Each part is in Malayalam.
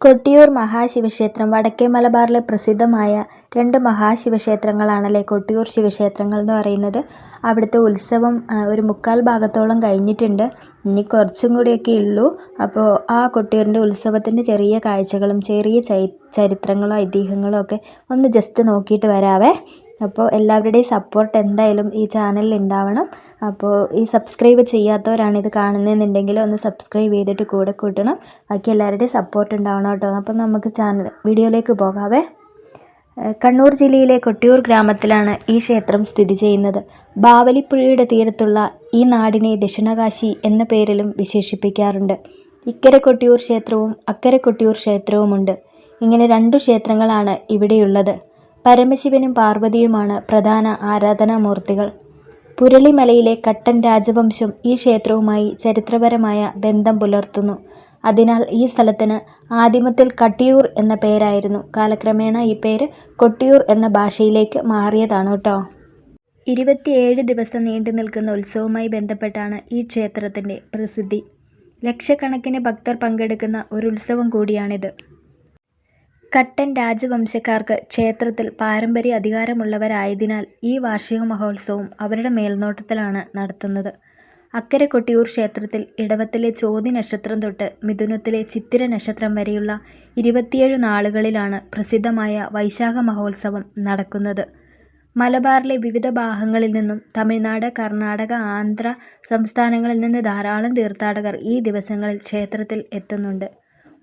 കൊട്ടിയൂർ മഹാശിവക്ഷേത്രം വടക്കേ മലബാറിലെ പ്രസിദ്ധമായ രണ്ട് മഹാശിവക്ഷേത്രങ്ങളാണല്ലേ കൊട്ടിയൂർ ശിവക്ഷേത്രങ്ങൾ എന്ന് പറയുന്നത്. അവിടുത്തെ ഉത്സവം ഒരു മുക്കാൽ ഭാഗത്തോളം കഴിഞ്ഞിട്ടുണ്ട്. ഇനി കുറച്ചും കൂടിയൊക്കെ ഉള്ളൂ. അപ്പോൾ ആ കൊട്ടിയൂരിന്റെ ഉത്സവത്തിന്റെ ചെറിയ കാഴ്ചകളും ചെറിയ ചരിത്രങ്ങളും ഐതിഹ്യങ്ങളും ഒക്കെ ഒന്ന് ജസ്റ്റ് നോക്കിയിട്ട് വരാവേ. അപ്പോൾ എല്ലാവരുടെയും സപ്പോർട്ട് എന്തായാലും ഈ ചാനലിൽ ഉണ്ടാവണം. അപ്പോൾ ഈ സബ്സ്ക്രൈബ് ചെയ്യാത്തവരാണ് ഇത് കാണുന്നതെന്നുണ്ടെങ്കിൽ ഒന്ന് സബ്സ്ക്രൈബ് ചെയ്തിട്ട് കൂടെ കൂട്ടണം. ബാക്കി എല്ലാവരുടെയും സപ്പോർട്ട് ഉണ്ടാവണം കേട്ടോ. അപ്പോൾ നമുക്ക് ചാനൽ വീഡിയോയിലേക്ക് പോകാവേ. കണ്ണൂർ ജില്ലയിലെ കൊട്ടിയൂർ ഗ്രാമത്തിലാണ് ഈ ക്ഷേത്രം സ്ഥിതി ചെയ്യുന്നത്. ബാവലിപ്പുഴയുടെ തീരത്തുള്ള ഈ നാടിനെ ദക്ഷിണകാശി എന്ന പേരിലും വിശേഷിപ്പിക്കാറുണ്ട്. ഇക്കരെ കൊട്ടിയൂർ ക്ഷേത്രവും അക്കരെ കൊട്ടിയൂർ ക്ഷേത്രവുമുണ്ട്. ഇങ്ങനെ രണ്ടു ക്ഷേത്രങ്ങളാണ് ഇവിടെയുള്ളത്. പരമശിവനും പാർവതിയുമാണ് പ്രധാന ആരാധനാമൂർത്തികൾ. പുരളിമലയിലെ കട്ടൻ രാജവംശം ഈ ക്ഷേത്രവുമായി ചരിത്രപരമായ ബന്ധം പുലർത്തുന്നു. അതിനാൽ ഈ സ്ഥലത്തിന് ആദിമത്തിൽ കട്ടിയൂർ എന്ന പേരായിരുന്നു. കാലക്രമേണ ഈ പേര് കൊട്ടിയൂർ എന്ന ഭാഷയിലേക്ക് മാറിയതാണ് കേട്ടോ. ഇരുപത്തിയേഴ് ദിവസം നീണ്ടു നിൽക്കുന്ന ഉത്സവവുമായി ബന്ധപ്പെട്ടാണ് ഈ ക്ഷേത്രത്തിന്റെ പ്രസിദ്ധി. ലക്ഷക്കണക്കിന് ഭക്തർ പങ്കെടുക്കുന്ന ഒരു ഉത്സവം കൂടിയാണിത്. കട്ടൻ രാജവംശക്കാർക്ക് ക്ഷേത്രത്തിൽ പാരമ്പര്യ അധികാരമുള്ളവരായതിനാൽ ഈ വാർഷിക മഹോത്സവം അവരുടെ മേൽനോട്ടത്തിലാണ് നടത്തുന്നത്. അക്കരെ കൊട്ടിയൂർ ക്ഷേത്രത്തിൽ ഇടവത്തിലെ ചോതി നക്ഷത്രം തൊട്ട് മിഥുനത്തിലെ ചിത്തിര നക്ഷത്രം വരെയുള്ള ഇരുപത്തിയേഴ് നാളുകളിലാണ് പ്രസിദ്ധമായ വൈശാഖ മഹോത്സവം നടക്കുന്നത്. മലബാറിലെ വിവിധ ഭാഗങ്ങളിൽ നിന്നും തമിഴ്നാട്, കർണാടക, ആന്ധ്ര സംസ്ഥാനങ്ങളിൽ നിന്ന് ധാരാളം തീർത്ഥാടകർ ഈ ദിവസങ്ങളിൽ ക്ഷേത്രത്തിൽ എത്തുന്നുണ്ട്.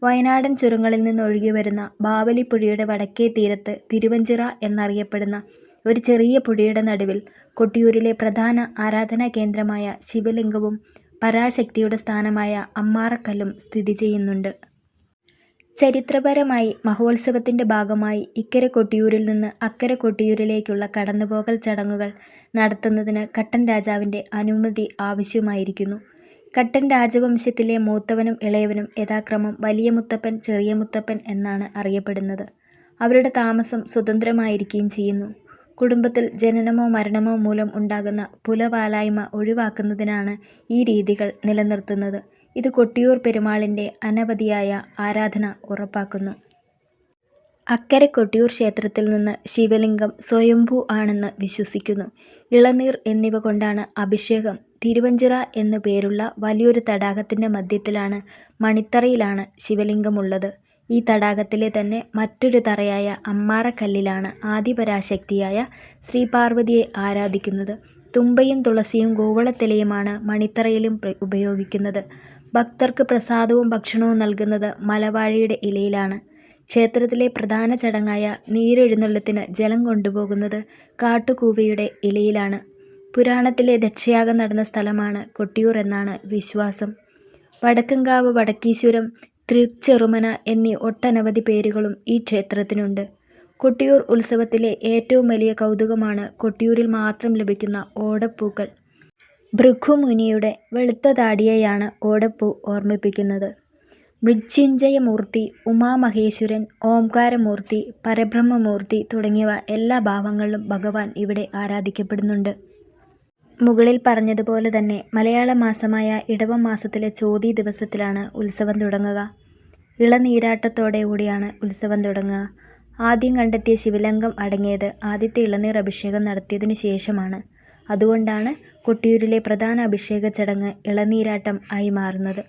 വയനാടൻ ചുരങ്ങളിൽ നിന്ന് ഒഴുകി നിന്നൊഴുകിവരുന്ന ബാവലിപ്പുഴയുടെ വടക്കേ തീരത്ത് തിരുവഞ്ചിറ എന്നറിയപ്പെടുന്ന ഒരു ചെറിയ പുഴയുടെ നടുവിൽ കൊട്ടിയൂരിലെ പ്രധാന ആരാധനാ കേന്ദ്രമായ ശിവലിംഗവും പരാശക്തിയുടെ സ്ഥാനമായ അമ്മാറക്കല്ലും സ്ഥിതി ചെയ്യുന്നുണ്ട് ചരിത്രപരമായി മഹോത്സവത്തിന്റെ ഭാഗമായി ഇക്കരെ കൊട്ടിയൂരിൽ നിന്ന് അക്കരെ കൊട്ടിയൂരിലേക്കുള്ള കടന്നുപോകൽ ചടങ്ങുകൾ നടത്തുന്നതിന് കട്ടൻ രാജാവിന്റെ അനുമതി ആവശ്യമായിരിക്കുന്നു. കട്ടൻ രാജവംശത്തിലെ മൂത്തവനും ഇളയവനും യഥാക്രമം വലിയ മുത്തപ്പൻ ചെറിയ മുത്തപ്പൻ എന്നാണ് അറിയപ്പെടുന്നത്. അവരുടെ താമസം സ്വതന്ത്രമായിരിക്കുകയും ചെയ്യുന്നു. കുടുംബത്തിൽ ജനനമോ മരണമോ മൂലം ഉണ്ടാകുന്ന പുലവാലായ്മ ഒഴിവാക്കുന്നതിനാണ് ഈ രീതികൾ നിലനിർത്തുന്നത്. ഇത് കൊട്ടിയൂർ പെരുമാളിന്റെ അനവധിയായ ആരാധന ഉറപ്പാക്കുന്നു. അക്കരെ കൊട്ടിയൂർ ക്ഷേത്രത്തിൽ നിന്ന് ശിവലിംഗം സ്വയംഭൂ ആണെന്ന് വിശ്വസിക്കുന്നു. ഇളനീർ എന്നിവ കൊണ്ടാണ് അഭിഷേകം തിരുവഞ്ചിറ എന്നു പേരുള്ള വലിയൊരു തടാകത്തിന്റെ മധ്യത്തിലാണ് മണിത്തറയിലാണ് ശിവലിംഗമുള്ളത്. ഈ തടാകത്തിലെ തന്നെ മറ്റൊരു തറയായ അമ്മാറക്കല്ലിലാണ് ആദിപരാശക്തിയായ ശ്രീ പാർവതിയെ ആരാധിക്കുന്നത്. തുമ്പയും തുളസിയും കൂവളത്തിലയുമാണ് മണിത്തറയിലും ഉപയോഗിക്കുന്നത്. ഭക്തർക്ക് പ്രസാദവും ഭക്ഷണവും നൽകുന്നത് മലവാഴയുടെ ഇലയിലാണ്. ക്ഷേത്രത്തിലെ പ്രധാന ചടങ്ങായ നീരെഴുന്നള്ളത്തിന് ജലം കൊണ്ടുപോകുന്നത് കാട്ടുകൂവയുടെ ഇലയിലാണ്. പുരാണത്തിലെ ദക്ഷയാഗം നടന്ന സ്ഥലമാണ് കൊട്ടിയൂർ എന്നാണ് വിശ്വാസം. വടക്കൻകാവ് വടക്കീശ്വരം തൃച്ചെറുമന എന്നീ ഒട്ടനവധി പേരുകളും ഈ ക്ഷേത്രത്തിനുണ്ട്. കൊട്ടിയൂർ ഉത്സവത്തിലെ ഏറ്റവും വലിയ കൗതുകമാണ് കൊട്ടിയൂരിൽ മാത്രം ലഭിക്കുന്ന ഓടപ്പൂക്കൾ. ഭൃഗുമുനിയുടെ വെളുത്ത താടിയെയാണ് ഓടപ്പൂ ഓർമ്മിപ്പിക്കുന്നത്. മൃത്യുഞ്ജയമൂർത്തി, ഉമാമഹേശ്വരൻ, ഓംകാരമൂർത്തി, പരബ്രഹ്മമൂർത്തി തുടങ്ങിയവ എല്ലാ ഭാവങ്ങളിലും ഭഗവാൻ ഇവിടെ ആരാധിക്കപ്പെടുന്നുണ്ട്. മുകളിൽ പറഞ്ഞതുപോലെ തന്നെ മലയാള മാസമായ ഇടവം മാസത്തിലെ ചോതി ദിവസത്തിലാണ് ഉത്സവം തുടങ്ങുക. ഇളനീരാട്ടത്തോടെ കൂടിയാണ് ഉത്സവം തുടങ്ങുക. ആദ്യം കണ്ടെത്തിയ ശിവലിംഗം അടങ്ങിയത് ആദ്യത്തെ ഇളനീർ അഭിഷേകം നടത്തിയതിനു ശേഷമാണ്. അതുകൊണ്ടാണ് കൊട്ടിയൂരിലെ പ്രധാന അഭിഷേക ചടങ്ങ് ഇളനീരാട്ടം ആയി മാറുന്നത്.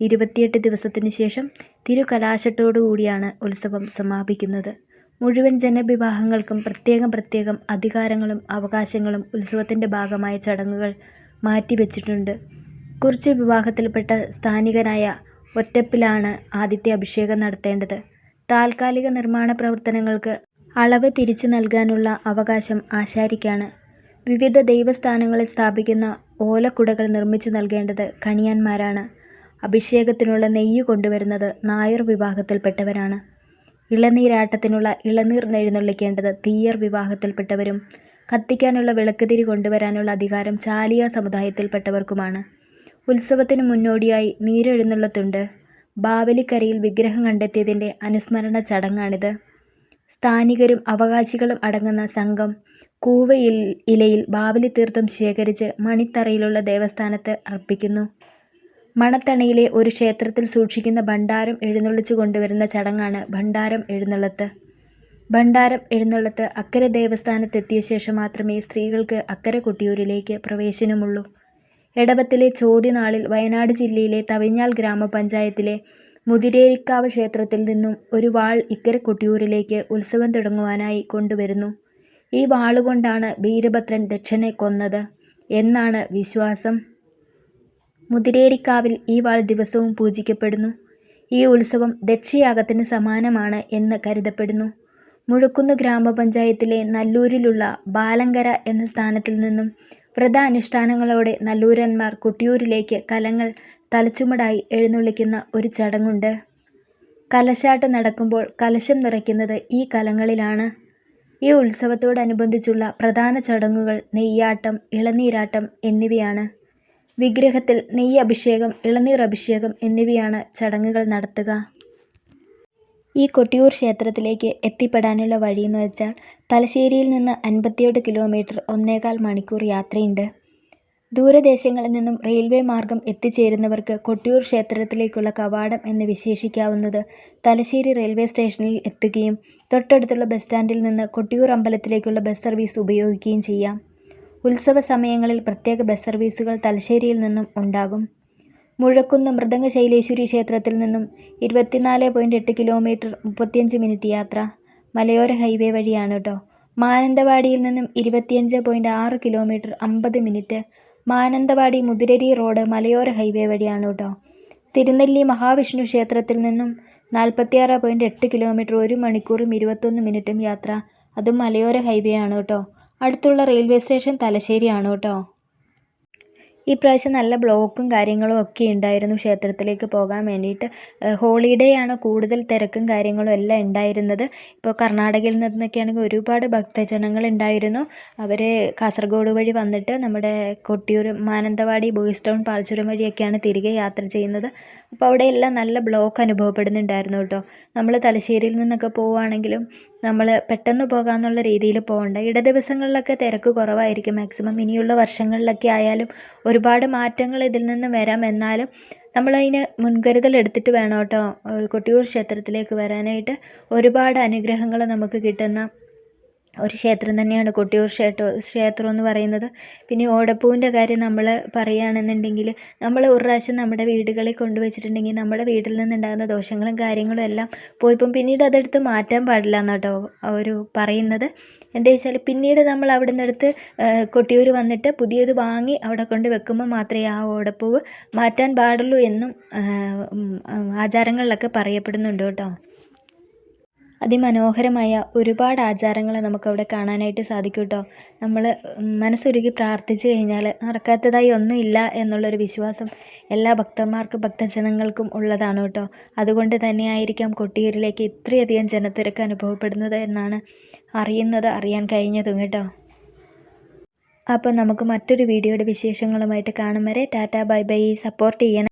ഇരുപത്തിയെട്ട് ദിവസത്തിനു ശേഷം തിരുകലാശത്തോടുകൂടിയാണ് ഉത്സവം സമാപിക്കുന്നത്. മുഴുവൻ ജനവിവാഹങ്ങൾക്കും പ്രത്യേകം പ്രത്യേകം അധികാരങ്ങളും അവകാശങ്ങളും ഉത്സവത്തിന്റെ ഭാഗമായ ചടങ്ങുകൾ മാറ്റിവെച്ചിട്ടുണ്ട് കുറിച്യ വിഭാഗത്തിൽപ്പെട്ട സ്ഥാനികനായ ഒറ്റപ്പിലാണ് ആദ്യത്തെ അഭിഷേകം നടത്തേണ്ടത്. താൽക്കാലിക നിർമ്മാണ പ്രവർത്തനങ്ങൾക്ക് അളവ് തിരിച്ചു നൽകാനുള്ള അവകാശം ആശാരിക്കാണ്. വിവിധ ദൈവസ്ഥാനങ്ങളിൽ സ്ഥാപിക്കുന്ന ഓലക്കുടകൾ നിർമ്മിച്ചു നൽകേണ്ടത് കണിയാന്മാരാണ്. അഭിഷേകത്തിനുള്ള നെയ്യ് കൊണ്ടുവരുന്നത് നായർ വിഭാഗത്തിൽപ്പെട്ടവരാണ്. ഇളനീരാട്ടത്തിനുള്ള ഇളനീർ എഴുന്നള്ളിക്കേണ്ടത് തീയർ വിവാഹത്തിൽപ്പെട്ടവരും കത്തിക്കാനുള്ള വിളക്കുതിരി കൊണ്ടുവരാനുള്ള അധികാരം ചാലിയ സമുദായത്തിൽപ്പെട്ടവർക്കുമാണ്. ഉത്സവത്തിന് മുന്നോടിയായി നീരെഴുന്നള്ളത്തുണ്ട്. ബാവലിക്കരയിൽ വിഗ്രഹം കണ്ടെത്തിയതിന്റെ അനുസ്മരണ ചടങ്ങാണിത്. സ്ഥാനികരും അവകാശികളും അടങ്ങുന്ന സംഘം കൂവ ഇലയിൽ ബാവലി തീർത്ഥം ശേഖരിച്ച് മണിത്തറയിലുള്ള ദേവസ്ഥാനത്ത് അർപ്പിക്കുന്നു. മണത്തണയിലെ ഒരു ക്ഷേത്രത്തിൽ സൂക്ഷിക്കുന്ന ഭണ്ഡാരം എഴുന്നള്ളിച്ചു കൊണ്ടുവരുന്ന ചടങ്ങാണ് ഭണ്ഡാരം എഴുന്നള്ളത്ത്. ഭണ്ഡാരം എഴുന്നള്ളത്ത് അക്കരെ ദേവസ്ഥാനത്തെത്തിയ ശേഷം മാത്രമേ സ്ത്രീകൾക്ക് അക്കരെ കൊട്ടിയൂരിലേക്ക് പ്രവേശനമുള്ളൂ. എടവത്തിലെ ചോദ്യനാളിൽ വയനാട് ജില്ലയിലെ തവിഞ്ഞാൽ ഗ്രാമപഞ്ചായത്തിലെ മുതിരേരിക്കാവ് ക്ഷേത്രത്തിൽ നിന്നും ഒരു വാൾ ഇക്കരെ കൊട്ടിയൂരിലേക്ക് ഉത്സവം തുടങ്ങുവാനായി കൊണ്ടുവരുന്നു. ഈ വാളുകൊണ്ടാണ് വീരഭദ്രൻ ദക്ഷനെ കൊന്നത് എന്നാണ് വിശ്വാസം. മുതിരേരിക്കാവിൽ ഈ വാൾ ദിവസവും പൂജിക്കപ്പെടുന്നു. ഈ ഉത്സവം ദക്ഷയാഗത്തിന് സമാനമാണ് എന്ന് കരുതപ്പെടുന്നു. മുഴക്കുന്ന് ഗ്രാമപഞ്ചായത്തിലെ നല്ലൂരിലുള്ള ബാലങ്കര എന്ന സ്ഥാനത്തിൽ നിന്നും വ്രതാനുഷ്ഠാനങ്ങളോടെ നല്ലൂരന്മാർ കുട്ടിയൂരിലേക്ക് കലങ്ങൾ തലച്ചുമടായി എഴുന്നള്ളിക്കുന്ന ഒരു ചടങ്ങുണ്ട്. കലശാട്ട് നടക്കുമ്പോൾ കലശം നിറയ്ക്കുന്നത് ഈ കലങ്ങളിലാണ്. ഈ ഉത്സവത്തോടനുബന്ധിച്ചുള്ള പ്രധാന ചടങ്ങുകൾ നെയ്യാട്ടം, ഇളനീരാട്ടം എന്നിവയാണ്. വിഗ്രഹത്തിൽ നെയ്യ് അഭിഷേകം, ഇളനീർ അഭിഷേകം എന്നിവയാണ് ചടങ്ങുകൾ നടത്തുക. ഈ കൊട്ടിയൂർ ക്ഷേത്രത്തിലേക്ക് എത്തിപ്പെടാനുള്ള വഴിയെന്ന് വെച്ചാൽ തലശ്ശേരിയിൽ നിന്ന് അൻപത്തിയെട്ട് കിലോമീറ്റർ ഒന്നേകാൽ മണിക്കൂർ യാത്രയുണ്ട്. ദൂരദേശങ്ങളിൽ നിന്നും റെയിൽവേ മാർഗം എത്തിച്ചേരുന്നവർക്ക് കൊട്ടിയൂർ ക്ഷേത്രത്തിലേക്കുള്ള കവാടം എന്ന് വിശേഷിക്കാവുന്നത് തലശ്ശേരി റെയിൽവേ സ്റ്റേഷനിൽ എത്തുകയും തൊട്ടടുത്തുള്ള ബസ് സ്റ്റാൻഡിൽ നിന്ന് കൊട്ടിയൂർ അമ്പലത്തിലേക്കുള്ള ബസ് സർവീസ് ഉപയോഗിക്കുകയും ചെയ്യാം. ഉത്സവ സമയങ്ങളിൽ പ്രത്യേക ബസ് സർവീസുകൾ തലശ്ശേരിയിൽ നിന്നും ഉണ്ടാകും. മുഴക്കുന്ന് മൃദംഗശൈലേശ്വരി ക്ഷേത്രത്തിൽ നിന്നും ഇരുപത്തിനാല് പോയിന്റ് എട്ട് കിലോമീറ്റർ മുപ്പത്തിയഞ്ച് മിനിറ്റ് യാത്ര. മലയോര ഹൈവേ വഴിയാണ് കേട്ടോ മാനന്തവാടിയിൽ നിന്നും ഇരുപത്തിയഞ്ച് പോയിന്റ് ആറ് കിലോമീറ്റർ അമ്പത് മിനിറ്റ്. മാനന്തവാടി മുതിരരി റോഡ് മലയോര ഹൈവേ വഴിയാണ് കേട്ടോ തിരുനെല്ലി മഹാവിഷ്ണു ക്ഷേത്രത്തിൽ നിന്നും നാൽപ്പത്തിയാറ് പോയിന്റ് എട്ട് കിലോമീറ്റർ ഒരു മണിക്കൂറും ഇരുപത്തൊന്ന് മിനിറ്റും യാത്ര. അതും മലയോര ഹൈവേ ആണ് ട്ടോ. അടുത്തുള്ള റെയിൽവേ സ്റ്റേഷൻ തലശ്ശേരിയാണ് കേട്ടോ ട്ടോ. ഇപ്രാവശ്യം നല്ല ബ്ലോക്കും കാര്യങ്ങളും ഒക്കെ ഉണ്ടായിരുന്നു ക്ഷേത്രത്തിലേക്ക് പോകാൻ വേണ്ടിയിട്ട്. ഹോളിഡേ ആണ് കൂടുതൽ തിരക്കും കാര്യങ്ങളും എല്ലാം ഉണ്ടായിരുന്നത്. ഇപ്പോൾ കർണാടകയിൽ നിന്നൊക്കെയാണെങ്കിൽ ഒരുപാട് ഭക്തജനങ്ങൾ ഉണ്ടായിരുന്നു. അവർ കാസർഗോഡ് വഴി വന്നിട്ട് നമ്മുടെ കൊട്ടിയൂർ മാനന്തവാടി ബോയ്സ് ടൗൺ പാൽച്ചുരം വഴിയൊക്കെയാണ് തിരികെ യാത്ര ചെയ്യുന്നത്. അപ്പോൾ അവിടെയെല്ലാം നല്ല ബ്ലോക്ക് അനുഭവപ്പെടുന്നുണ്ടായിരുന്നു കേട്ടോ നമ്മൾ തലശ്ശേരിയിൽ നിന്നൊക്കെ പോവുകയാണെങ്കിലും നമ്മൾ പെട്ടെന്ന് പോകാമെന്നുള്ള രീതിയിൽ പോകണ്ട. ഇട ദിവസങ്ങളിലൊക്കെ തിരക്ക് കുറവായിരിക്കും മാക്സിമം. ഇനിയുള്ള വർഷങ്ങളിലൊക്കെ ആയാലും ഒരുപാട് മാറ്റങ്ങൾ ഇതിൽ നിന്ന് വരാം. എന്നാലും നമ്മളതിന് മുൻകരുതൽ എടുത്തിട്ട് വേണം കേട്ടോ കൊട്ടിയൂർ ക്ഷേത്രത്തിലേക്ക് വരാനായിട്ട്. ഒരുപാട് അനുഗ്രഹങ്ങൾ നമുക്ക് കിട്ടുന്ന ഒരു ക്ഷേത്രം തന്നെയാണ് കൊട്ടിയൂർ ക്ഷേത്രം എന്ന് പറയുന്നത്. പിന്നെ ഓടപ്പൂവിന്റെ കാര്യം നമ്മൾ പറയുകയാണെന്നുണ്ടെങ്കിൽ നമ്മൾ ഒരു പ്രാവശ്യം നമ്മുടെ വീടുകളിൽ കൊണ്ടുവച്ചിട്ടുണ്ടെങ്കിൽ നമ്മുടെ വീട്ടിൽ നിന്നുണ്ടാകുന്ന ദോഷങ്ങളും കാര്യങ്ങളും എല്ലാം പോയിപ്പം പിന്നീട് അതെടുത്ത് മാറ്റാൻ പാടില്ല എന്നാട്ടോ അവർ പറയുന്നത്. എന്താ വെച്ചാൽ പിന്നീട് നമ്മൾ അവിടെ നിന്നെടുത്ത് കൊട്ടിയൂർ വന്നിട്ട് പുതിയത് വാങ്ങി അവിടെ കൊണ്ട് വെക്കുമ്പോൾ മാത്രമേ ആ ഓടപ്പൂവ് മാറ്റാൻ പാടുള്ളൂ എന്നും ആചാരങ്ങളിലൊക്കെ പറയപ്പെടുന്നുണ്ട് ട്ടോ. അതിമനോഹരമായ ഒരുപാട് ആചാരങ്ങൾ നമുക്കവിടെ കാണാനായിട്ട് സാധിക്കും കേട്ടോ നമ്മൾ മനസ്സൊരുക്കി പ്രാർത്ഥിച്ചു കഴിഞ്ഞാൽ നടക്കാത്തതായി ഒന്നുമില്ല എന്നുള്ളൊരു വിശ്വാസം എല്ലാ ഭക്തന്മാർക്കും ഭക്തജനങ്ങൾക്കും ഉള്ളതാണ് കേട്ടോ അതുകൊണ്ട് തന്നെയായിരിക്കാം കൊട്ടിയൂരിലേക്ക് ഇത്രയധികം ജനത്തിരക്ക് അനുഭവപ്പെടുന്നത് എന്നാണ് അറിയുന്നത് അറിയാൻ കഴിഞ്ഞതും കേട്ടോ. അപ്പോൾ നമുക്ക് മറ്റൊരു വീഡിയോയുടെ വിശേഷങ്ങളുമായിട്ട് കാണും വരെ ടാറ്റാ ബൈ ബൈ. സപ്പോർട്ട് ചെയ്യണേ.